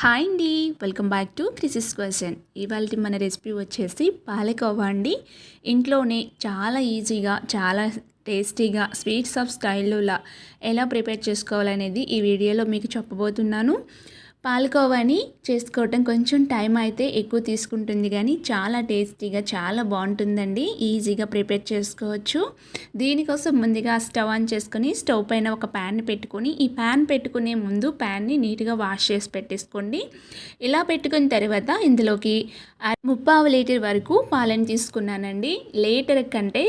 Hi అండి. Welcome back to క్రిసిస్ క్వశ్చన్ ఇవాళ మన రెసిపీ వచ్చేసి పాలకోవా అండి. ఇంట్లోనే చాలా ఈజీగా చాలా టేస్టీగా స్వీట్స్ ఆఫ్ స్టైల్లో ఎలా ప్రిపేర్ చేసుకోవాలనేది ఈ వీడియోలో మీకు చెప్పబోతున్నాను. పాలకోవాని చేసుకోవటం కొంచెం టైం అయితే ఎక్కువ తీసుకుంటుంది కానీ చాలా టేస్టీగా చాలా బాగుంటుందండి. ఈజీగా ప్రిపేర్ చేసుకోవచ్చు. దీనికోసం ముందుగా స్టవ్ ఆన్ చేసుకొని స్టవ్ పైన ఒక ప్యాన్ పెట్టుకొని ఈ ప్యాన్ పెట్టుకునే ముందు ప్యాన్ని నీట్గా వాష్ చేసి పెట్టేసుకోండి. ఇలా పెట్టుకున్న తర్వాత ఇందులోకి ముప్పావు లీటర్ వరకు పాలను తీసుకున్నానండి. లీటర్ కంటే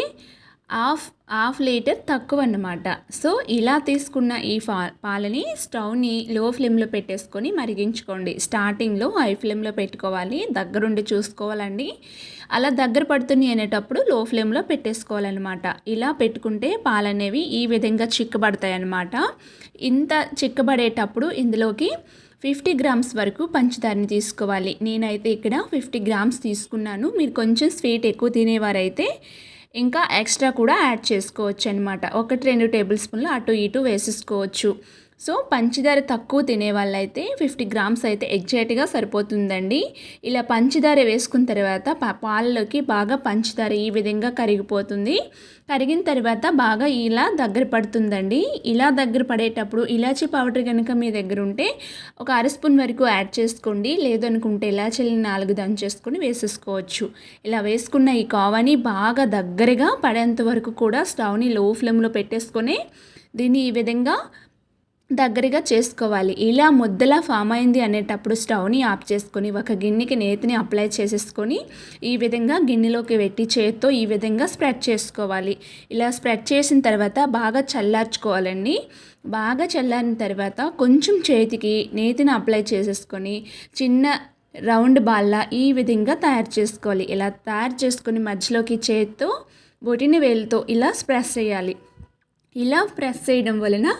హాఫ్ హాఫ్ లీటర్ తక్కువ అన్నమాట సో ఇలా తీసుకున్న ఈ ఫా పాలని స్టవ్ని లో ఫ్లేమ్లో పెట్టేసుకొని మరిగించుకోండి. స్టార్టింగ్లో హై ఫ్లేమ్లో పెట్టుకోవాలి. దగ్గరుండి చూసుకోవాలండి. అలా దగ్గర పడుతుంది అనేటప్పుడు లో ఫ్లేమ్లో పెట్టేసుకోవాలన్నమాట. ఇలా పెట్టుకుంటే పాలనేవి ఈ విధంగా చిక్కబడతాయి అన్నమాట ఇంత చిక్కబడేటప్పుడు ఇందులోకి ఫిఫ్టీ గ్రామ్స్ వరకు పంచదారని తీసుకోవాలి. నేనైతే ఇక్కడ ఫిఫ్టీ గ్రామ్స్ తీసుకున్నాను. మీరు కొంచెం స్వీట్ ఎక్కువ తినేవారైతే ఇంకా ఎక్స్ట్రా కూడా యాడ్ చేసుకోవచ్చు అనమాట ఒకటి రెండు టేబుల్ స్పూన్లు అటు ఇటు వేసేసుకోవచ్చు. సో పంచదార తక్కువ తినే వాళ్ళైతే ఫిఫ్టీ గ్రామ్స్ అయితే ఎగ్జాక్ట్గా సరిపోతుందండి. ఇలా పంచదార వేసుకున్న తర్వాత పాలలోకి బాగా పంచదార ఈ విధంగా కరిగిపోతుంది. కరిగిన తర్వాత బాగా ఇలా దగ్గర పడుతుందండి. ఇలా దగ్గర పడేటప్పుడు ఇలాచి పౌడర్ కనుక మీ దగ్గర ఉంటే ఒక అర స్పూన్ వరకు యాడ్ చేసుకోండి. లేదనుకుంటే ఇలాచీలు నాలుగు దంచేసుకొని వేసేసుకోవచ్చు. ఇలా వేసుకున్న ఈ కావాని బాగా దగ్గరగా పడేంత వరకు కూడా స్టవ్ని లో ఫ్లేమ్లో పెట్టేసుకొని దీన్ని ఈ విధంగా దగ్గరగా చేసుకోవాలి. ఇలా ముద్దలా ఫామ్ అయింది అనేటప్పుడు స్టవ్ని ఆఫ్ చేసుకొని ఒక గిన్నెకి నేతిని అప్లై చేసేసుకొని ఈ విధంగా గిన్నెలోకి పెట్టి చేత్తో ఈ విధంగా స్ప్రెడ్ చేసుకోవాలి. ఇలా స్ప్రెడ్ చేసిన తర్వాత బాగా చల్లార్చుకోవాలండి. బాగా చల్లారిన తర్వాత కొంచెం చేతికి నేతిని అప్లై చేసేసుకొని చిన్న రౌండ్ బాల్లా ఈ విధంగా తయారు చేసుకోవాలి. ఇలా తయారు చేసుకొని మధ్యలోకి చేత్తో బొటిని వేలుతో ఇలా స్ప్రెస్ చేయాలి. ఇలా ప్రెస్ చేయడం వలన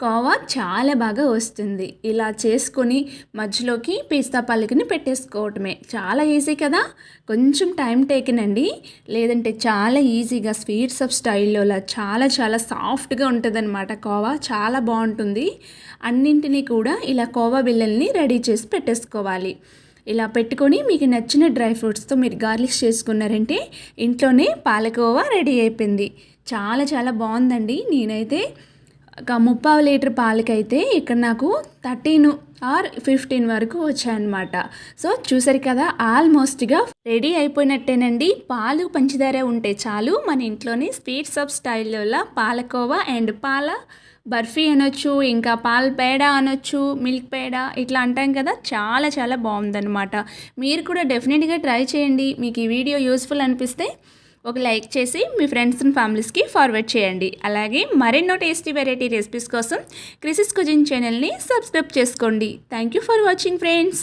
కోవా చాలా బాగా వస్తుంది. ఇలా చేసుకొని మధ్యలోకి పిస్తా పల్లకిని పెట్టేసుకోవటమే. చాలా ఈజీ కదా? కొంచెం టైం టేకెన్ అండి. లేదంటే చాలా ఈజీగా స్వీట్స్ ఆఫ్ స్టైల్లో చాలా చాలా సాఫ్ట్గా ఉంటుందన్నమాట కోవా. చాలా బాగుంటుంది. అన్నింటినీ కూడా ఇలా కోవా బిల్లల్ని రెడీ చేసి పెట్టేసుకోవాలి. ఇలా పెట్టుకొని మీకు నచ్చిన డ్రై ఫ్రూట్స్తో మీరు గార్లిష్ చేసుకున్నారంటే ఇంట్లోనే పాలకోవా రెడీ అయిపోయింది. చాలా చాలా బాగుందండి. నేనైతే ఒక ముప్పావు లీటర్ పాలకైతే ఇక్కడ నాకు థర్టీన్ ఆర్ ఫిఫ్టీన్ వరకు వచ్చాయన్నమాట. సో చూసారు కదా ఆల్మోస్ట్గా రెడీ అయిపోయినట్టేనండి. పాలు పంచదార ఉంటే చాలు మన ఇంట్లోనే స్వీట్స్ ఆఫ్ స్టైల్లో పాలకోవా అండ్ పాల బర్ఫీ అనొచ్చు ఇంకా పాల పేడ అనొచ్చు మిల్క్ పేడ ఇట్లా అంటాం కదా చాలా చాలా బాగుందన్నమాట. మీరు కూడా డెఫినెట్గా ట్రై చేయండి. మీకు ఈ వీడియో యూస్ఫుల్ అనిపిస్తే ఒక లైక్ చేసి మీ ఫ్రెండ్స్ అండ్ ఫ్యామిలీస్కి ఫార్వర్డ్ చేయండి. అలాగే మరెన్నో టేస్టీ వెరైటీ రెసిపీస్ కోసం క్రిసిస్ కుజిన్ ఛానల్ని సబ్స్క్రైబ్ చేసుకోండి. Thank you for watching friends